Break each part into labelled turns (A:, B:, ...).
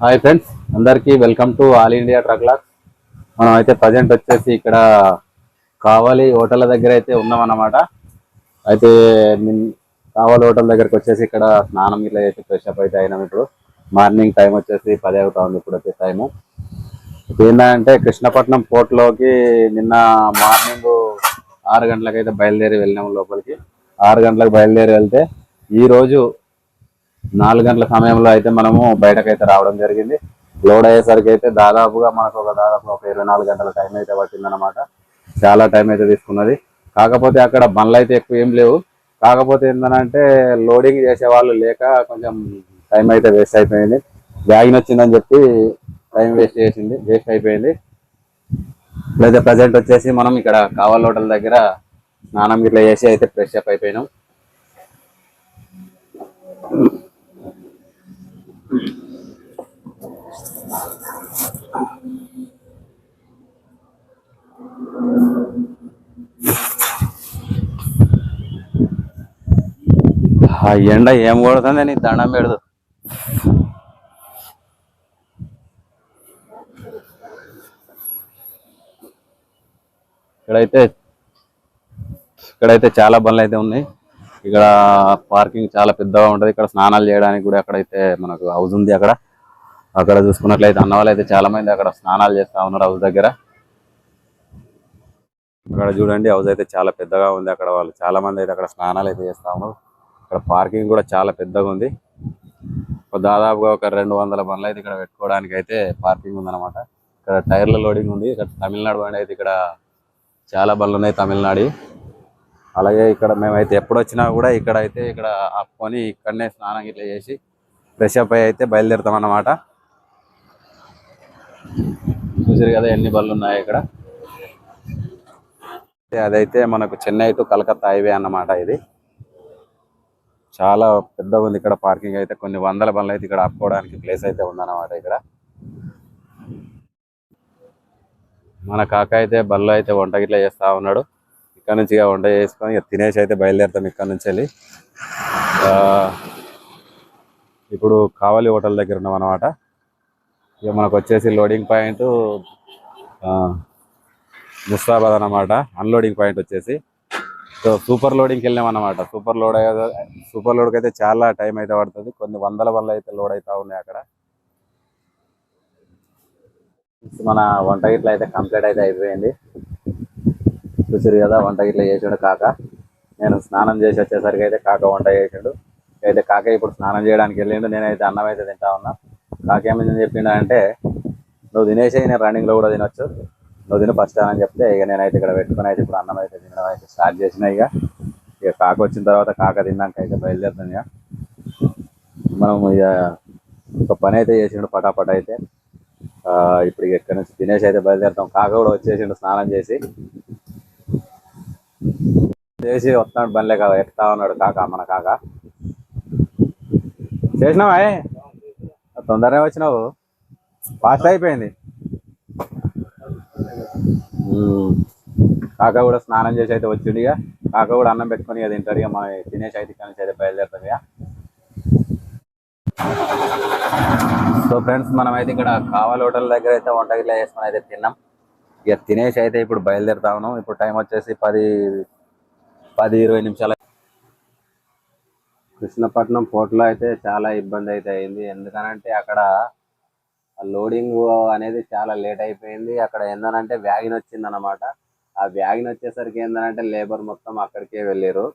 A: Hi friends అందరికీ welcome to all India ట్రక్లాక్ మనం అయితే ప్రజెంట్ వచ్చేసి ఇక్కడ కావాలి హోటల్ దగ్గర అయితే ఉన్నాం అన్నమాట అయితే నిన్- కావాలి హోటల్ దగ్గరకు వచ్చేసి ఇక్కడ స్నానం ఇట్లా చేసి ఫ్రెష్ అప్ అయితే అయినాం ఇప్పుడు. మార్నింగ్ టైం వచ్చేసి పది అవుతా ఉంది ఇప్పుడు వచ్చే టైము. ఏంటంటే కృష్ణపట్నం పోర్ట్లోకి నిన్న మార్నింగ్ ఆరు గంటలకు అయితే బయలుదేరి వెళ్ళినాం లోపలికి. ఆరు గంటలకు బయలుదేరి వెళ్తే ఈరోజు నాలుగు గంటల సమయంలో అయితే మనము బయటకైతే రావడం జరిగింది. లోడ్ అయ్యేసరికి అయితే దాదాపుగా మనకు ఒక దాదాపు ఒక ఇరవై నాలుగు గంటల టైం అయితే పట్టిందన్నమాట. చాలా టైం అయితే తీసుకున్నది. కాకపోతే అక్కడ బండ్లు అయితే ఎక్కువ ఏం లేవు. కాకపోతే ఏంటంటే లోడింగ్ చేసే వాళ్ళు లేక కొంచెం టైం అయితే వేస్ట్ అయిపోయింది. బ్యాగిన్ వచ్చిందని చెప్పి టైం వేస్ట్ చేసింది. వేస్ట్ అయిపోయింది. ఇప్పుడైతే ప్రజెంట్ వచ్చేసి మనం ఇక్కడ కావల్ హోటల్ దగ్గర స్నానం ఇట్లా చేసి అయితే ఫ్రెష్ అప్ అయిపోయినాం. ఆ ఎండ ఏం కొడుతుంది? నీ దండం పెడదు. ఇక్కడైతే ఇక్కడైతే చాలా బండ్లు అయితే ఉన్నాయి. ఇక్కడ పార్కింగ్ చాలా పెద్దగా ఉంటది. ఇక్కడ స్నానాలు చేయడానికి కూడా అక్కడైతే మనకు హౌస్ ఉంది అక్కడ అక్కడ చూసుకున్నట్లయితే అన్నవాళ్ళు అయితే చాలా మంది అక్కడ స్నానాలు చేస్తా ఉన్నారు హౌస్ దగ్గర. అక్కడ చూడండి హౌస్ అయితే చాలా పెద్దగా ఉంది అక్కడ వాళ్ళు. చాలా మంది అయితే అక్కడ స్నానాలు అయితే చేస్తా ఉన్నారు. ఇక్కడ పార్కింగ్ కూడా చాలా పెద్దగా ఉంది. దాదాపుగా ఒక రెండు వందల బండ్లు అయితే ఇక్కడ పెట్టుకోవడానికి అయితే పార్కింగ్ ఉందన్నమాట. ఇక్కడ టైర్ల లోడింగ్ ఉంది. ఇక్కడ తమిళనాడు బండి అయితే ఇక్కడ చాలా బండ్లు ఉన్నాయి తమిళనాడు. అలాగే ఇక్కడ మేమైతే ఎప్పుడు వచ్చినా కూడా ఇక్కడ అయితే ఇక్కడ ఆపుకొని ఇక్కడనే స్నానం ఇట్లా చేసి ఫ్రెష్ అప్ అయ్యి అయితే బయలుదేరుతాం అన్నమాట చూసారు కదా ఎన్ని బళ్ళు ఉన్నాయి ఇక్కడ. అదైతే మనకు చెన్నై టు కలకత్తా హైవే అన్నమాట ఇది. చాలా పెద్దగా ఉంది ఇక్కడ పార్కింగ్ అయితే. కొన్ని వందల బండ్లు అయితే ఇక్కడ ఆపుకోవడానికి ప్లేస్ అయితే ఉందన్నమాట ఇక్కడ. మన కాక అయితే బళ్ళు అయితే వంట గిట్లా చేస్తా ఉన్నాడు. ఇక్కడ నుంచి ఇక వంట చేసుకొని ఇక తినేసి అయితే బయలుదేరుతాం ఇక్కడ నుంచి వెళ్ళి. ఇప్పుడు కావలి హోటల్ దగ్గర ఉన్నాం అనమాట ఇక మనకు వచ్చేసి లోడింగ్ పాయింట్ ముస్తాబాద్ అనమాట అన్లోడింగ్ పాయింట్ వచ్చేసి. సో సూపర్ లోడింగ్కి వెళ్ళాం అనమాట సూపర్ లోడ్ సూపర్ లోడ్కి అయితే చాలా టైం అయితే పడుతుంది. కొన్ని వందల వల్ల అయితే లోడ్ అవుతా ఉన్నాయి అక్కడ. మన వంట గిట్ల అయితే కంప్లీట్ అయితే అయిపోయింది. చూసారు కదా వంట గిట్ల చేసాడు కాక. నేను స్నానం చేసి వచ్చేసరికి అయితే కాక వంట చేసాడు. అయితే కాక ఇప్పుడు స్నానం చేయడానికి వెళ్ళిండు. నేనైతే అన్నం అయితే తింటా ఉన్నా. కాక ఏమని చెప్పిండు అంటే నువ్వు తినేసి నేను రన్నింగ్లో కూడా తినొచ్చు. నువ్వు తిని ఫస్ట్ అని చెప్తే ఇక నేనైతే ఇక్కడ పెట్టుకుని అయితే ఇప్పుడు అన్నం అయితే తినడం అయితే స్టార్ట్ చేసిన ఇక. ఇక కాక వచ్చిన తర్వాత కాక తిన్నాక అయితే బయలుదేరుతుంది ఇక. మనం ఇక ఒక పని అయితే చేసిండు పటాపట అయితే. ఇప్పుడు ఇక నుంచి తినేసి అయితే బయలుదేరుతాం. కాక కూడా వచ్చేసిండు స్నానం చేసి. చేసి వస్తున్నాడు బండ్లే కదా ఎక్కుతా ఉన్నాడు కాక మన కాక. చేసినావా తొందరనే వచ్చినావు. ఫాస్ట్ అయిపోయింది. కాక కూడా స్నానం చేసి అయితే వచ్చిండు ఇక. కాక కూడా అన్నం పెట్టుకొని అది తింటాడు ఇక మనం తినేసి అయితే ఇక్కడ నుంచి అయితే బయలుదేరుతాం ఇక. సో ఫ్రెండ్స్ మనం అయితే ఇక్కడ కావాలి హోటల్ దగ్గర అయితే వంట గిట్ల చేసుకొని అయితే తిన్నాం. ఇక తినేసి అయితే ఇప్పుడు బయలుదేరుతా ఉన్నాం. ఇప్పుడు టైం వచ్చేసి పది పది ఇరవై నిమిషాలు కృష్ణపట్నం పోర్ట్లో అయితే చాలా ఇబ్బంది అయితే అయింది. ఎందుకనంటే అక్కడ లోడింగ్ అనేది చాలా లేట్ అయిపోయింది. అక్కడ ఏందనంటే వ్యాగిన్ వచ్చింది అనమాట ఆ వ్యాగిన్ వచ్చేసరికి ఏందనంటే లేబర్ మొత్తం అక్కడికే వెళ్ళారు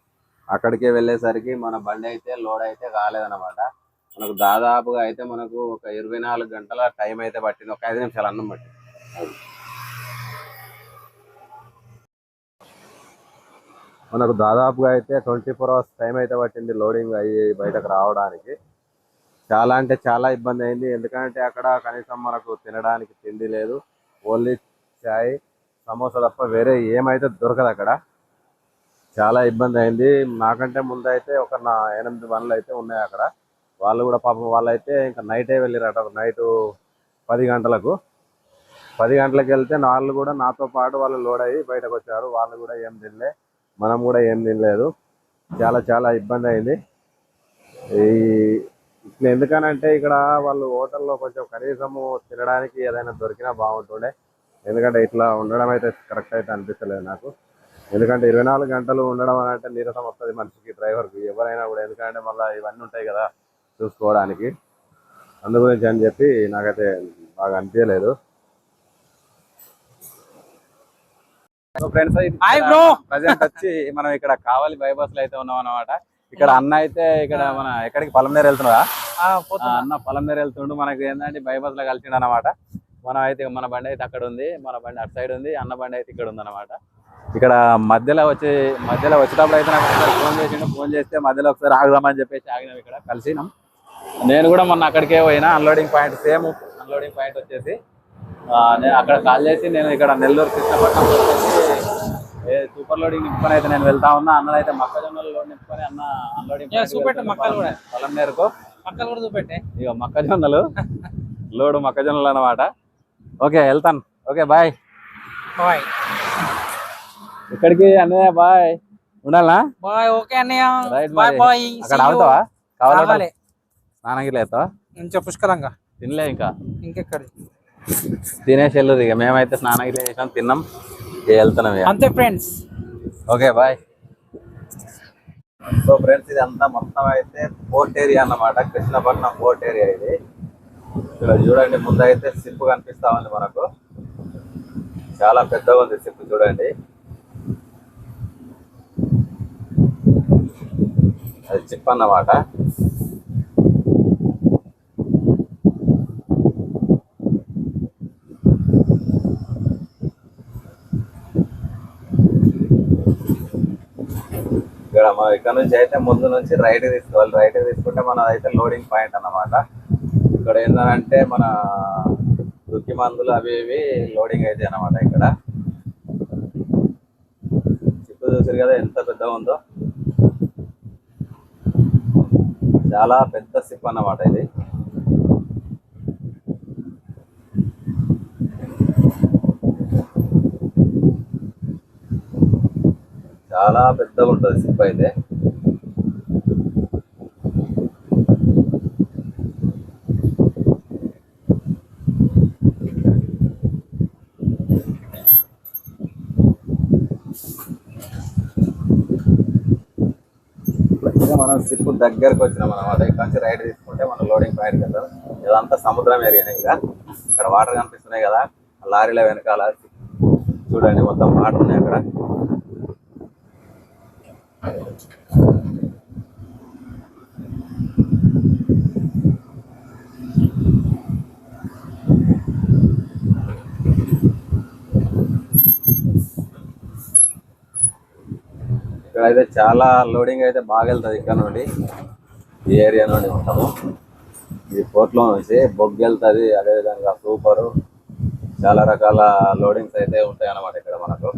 A: అక్కడికే వెళ్ళేసరికి మన బండి అయితే లోడ్ అయితే కాలేదనమాట మనకు దాదాపుగా అయితే మనకు ఒక ఇరవై నాలుగు గంటల టైం అయితే పట్టింది. ఒక ఐదు నిమిషాలు అన్నం పట్టింది. మనకు దాదాపుగా అయితే ట్వంటీ ఫోర్ అవర్స్ టైం అయితే పట్టింది లోడింగ్ అయ్యి బయటకు రావడానికి. చాలా అంటే చాలా ఇబ్బంది అయింది. ఎందుకంటే అక్కడ కనీసం మనకు తినడానికి తిండి లేదు ఓన్లీ చాయ్ సమోసా తప్ప వేరే ఏమైతే దొరకదు అక్కడ. చాలా ఇబ్బంది అయింది. నాకంటే ముందు అయితే ఒక నా ఎనిమిది బండ్లు అయితే ఉన్నాయి అక్కడ. వాళ్ళు కూడా పాపం వాళ్ళైతే ఇంకా నైటే వెళ్ళారట. నైట్ పది గంటలకు. పది గంటలకు వెళ్తే వాళ్ళు కూడా నాతో పాటు వాళ్ళు లోడ్ అయ్యి బయటకు వచ్చారు. వాళ్ళు కూడా ఏం తినలే. మనం కూడా ఏం తినలేదు. చాలా చాలా ఇబ్బంది అయింది. ఈ
B: ఇట్లా ఎందుకనంటే ఇక్కడ వాళ్ళు హోటల్లో కొంచెం కనీసము తినడానికి ఏదైనా దొరికినా బాగుంటుండే. ఎందుకంటే ఇట్లా ఉండడం అయితే కరెక్ట్ అయితే అనిపిస్తలేదు నాకు. ఎందుకంటే ఇరవై నాలుగు గంటలు ఉండడం అని అంటే నీరసం వస్తుంది మనిషికి డ్రైవర్కి ఎవరైనా కూడా. ఎందుకంటే మళ్ళీ ఇవన్నీ ఉంటాయి కదా చూసుకోవడానికి. అందు గురించి అని చెప్పి నాకైతే బాగా అనిపించలేదు
A: సో ఫ్రెండ్స్
C: బ్రో
A: ప్రజెంట్ వచ్చి మనం ఇక్కడ కావాలి బైబస్లో అయితే ఉన్నాం అనమాట ఇక్కడ అన్న అయితే ఇక్కడ మన ఎక్కడికి పొలంనేరు
C: ఆ,
A: ఆ
C: పోతున్నా.
A: అన్న పొలంనేరు వెళ్తుండు. మనకి ఏంటంటే బైబస్లో కలిసిండు అనమాట మనం అయితే మన బండి అయితే అక్కడ ఉంది. మన బండి అటు సైడ్ ఉంది. అన్న బండి అయితే ఇక్కడ ఉంది అనమాట ఇక్కడ మధ్యలో వచ్చి మధ్యలో వచ్చేటప్పుడు అయితే నాకు ఒకసారి ఫోన్ చేసిండు. ఫోన్ చేస్తే మధ్యలో ఒకసారి ఆగుదామని చెప్పేసి ఆగినాం ఇక్కడ కలిసినాం. నేను కూడా మొన్న అక్కడికే పోయినా. Unloading point same unloading point వచ్చేసి అక్కడ కాల్ చేసి నేను ఇక్కడ నెల్లూరు కృష్ణపట్నం వచ్చేసి సూపర్ లోడింగ్ నింపుకొని అయితే నేను వెళ్తా ఉన్నా. అన్న అయితే మొక్కజొన్నలు లోడ్ నింపుకొని అన్న అన్లోడింగ్
C: చూపెట్టు మొక్కలు కూడా.
A: పొలం మేరకు
C: పక్కన కూడా చూపెట్టే.
A: ఇక మొక్కజొన్నలు లోడు మొక్కజొన్నలు అన్నమాట. ఓకే వెళ్తాను. Okay bye.
C: బాయ్.
A: ఇక్కడికి అన్నయ్య బాయ్. ఉండాలా
C: బాయ్ ఓకే అన్నయ్య.
A: Right
C: bye. బాయ్.
A: అక్కడ ఆగుతావా? కావాలి స్నానం గిట్ల అవుతావా
C: కొంచెం పుష్కలంగా.
A: తినలే ఇంకా.
C: ఇంకెక్కడి
A: తినేసి వెళ్ళదు ఇక. మేమైతే స్నానం గిట్ల చేసాం తిన్నాం వెళ్తున్నాం
C: అంతే friends.
A: Okay bye. So friends ఇది అంతా మొత్తం అయితే పోర్ట్ ఏరియా అన్నమాట. కృష్ణపట్నం పోర్ట్ ఏరియా ఇది. ఇక్కడ చూడండి ముందు అయితే సిప్ కనిపిస్తా ఉంది మనకు. చాలా పెద్దగా ఉంది సిప్ చూడండి. అది చిప్ అన్నమాట. ఇక్కడ మనం ఇక్కడ నుంచి అయితే ముందు నుంచి రైట్ తీసుకోవాలి. రైట్ తీసుకుంటే మనం అయితే లోడింగ్ పాయింట్ అన్నమాట. ఇక్కడ ఏంటంటే మన దుక్కి మందులు అవి ఇవి లోడింగ్ అయితే అన్నమాట ఇక్కడ. చిప్పు చూసారు కదా ఎంత పెద్దగా ఉందో. చాలా పెద్ద సిప్ అన్నమాట ఇది. చాలా పెద్దగా ఉంటుంది సిప్ అయితే. మనం సిప్ దగ్గరకు వచ్చినాం అనమాట ఇక్కడ నుంచి రైట్ తీసుకుంటే మనం లోడింగ్ పాయింట్ కదా. ఇదంతా సముద్రం ఏరియానే ఇంకా ఇక్కడ వాటర్ కనిపిస్తున్నాయి కదా. లారీల వెనకాల చూడండి మొత్తం వాటర్ ఉన్నాయి అక్కడ. ఇక్కడ అయితే చాలా లోడింగ్ అయితే బాగా వెళ్తుంది ఇక్కడ నుండి. ఈ ఏరియా నుండి ఉంటాము ఈ పోర్ట్లో నుంచి బొగ్గు వెళ్తుంది అదేవిధంగా సూపరు. చాలా రకాల లోడింగ్స్ అయితే ఉంటాయి అన్నమాట ఇక్కడ మనకు.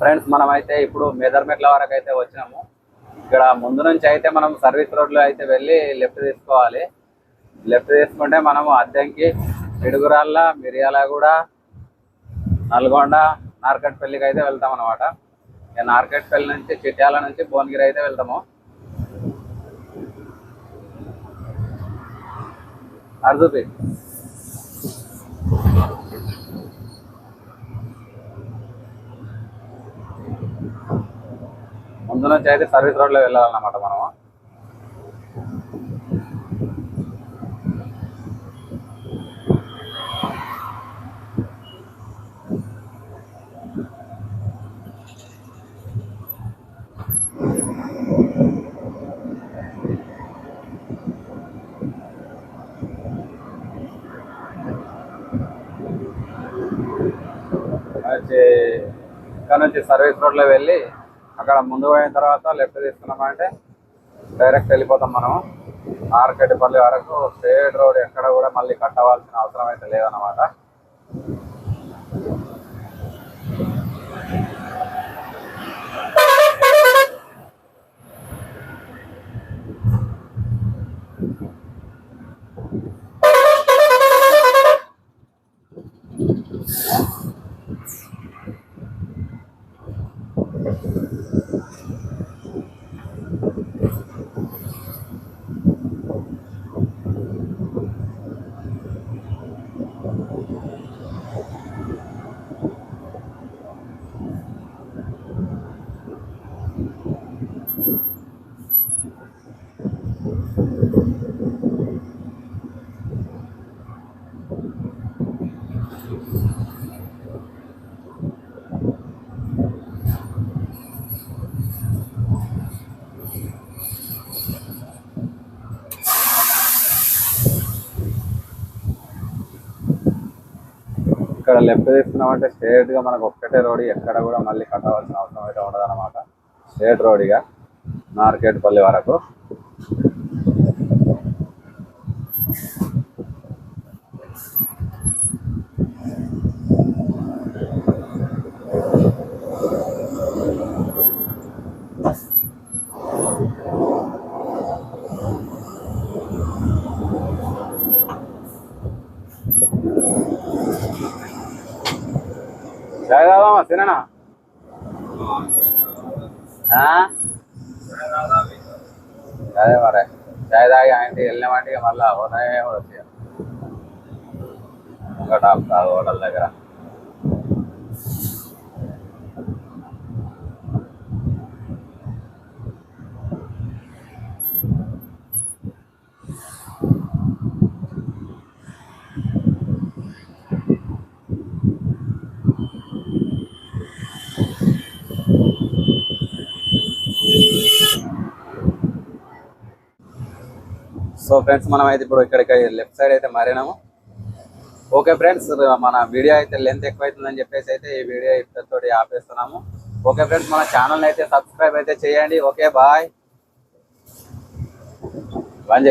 A: ఫ్రెండ్స్ మనం అయితే ఇప్పుడు మేదర్మెట్ల వరకు అయితే వచ్చినాము. ఇక్కడ ముందు నుంచి అయితే మనం సర్వీస్ రోడ్లో అయితే వెళ్ళి లెఫ్ట్ తీసుకోవాలి. లెఫ్ట్ తీసుకుంటే మనము అద్దెంకి పిడుగురాళ్ళ మిరియాలగూడ నల్గొండ నార్కట్పల్లికి అయితే వెళ్తాం అనమాట నార్కట్పల్లి నుంచి చిట్యాల నుంచి భువనగిరి అయితే వెళ్తాము. అర్జుపీ ముందు నుంచి అయితే సర్వీస్ రోడ్లో వెళ్ళాలన్నమాట మనం సర్వీస్ రోడ్ సర్వీస్ రోడ్లో వెళ్ళి అక్కడ ముందు పోయిన తర్వాత లెఫ్ట్ తీసుకున్నామంటే డైరెక్ట్ వెళ్ళిపోతాం మనం ఆర్కెట్పల్లి వరకు స్ట్రేట్ రోడ్ ఎక్కడ కూడా మళ్ళీ కట్టవలసిన అవసరం అయితే లేదన్నమాట. ఇక్కడ లెఫ్ట్ తీసుకున్నామంటే స్ట్రేట్గా మనకు ఒక్కటే రోడ్ ఎక్కడ కూడా మళ్ళీ కట్టవలసిన అవసరం అయితే ఉండదు అనమాట స్ట్రేట్ రోడ్ ఇక నార్కెట్పల్లి వరకు చాయ్ తాగుదామా తిననా ఆ? అదే మరి. చాయ్ తాగి ఆయనకి వెళ్ళినామంటే మళ్ళీ మళ్ళా కూడా వచ్చేయాలి ఇంకా టాప్ కాదు హోటల్ దగ్గర. సో ఫ్రెండ్స్ మనం అయితే ఇప్పుడు ఇక్కడికి లెఫ్ట్ సైడ్ అయితే మారినాము. ఓకే ఫ్రెండ్స్ మన వీడియో అయితే లెంత్ ఎక్కువైతుందని చెప్పేసి అయితే ఈ వీడియో ఇక్కడితో ఆపేస్తున్నాము. ఓకే ఫ్రెండ్స్ మన ఛానల్ అయితే సబ్స్క్రైబ్ అయితే చేయండి. ఓకే బాయ్ బంద్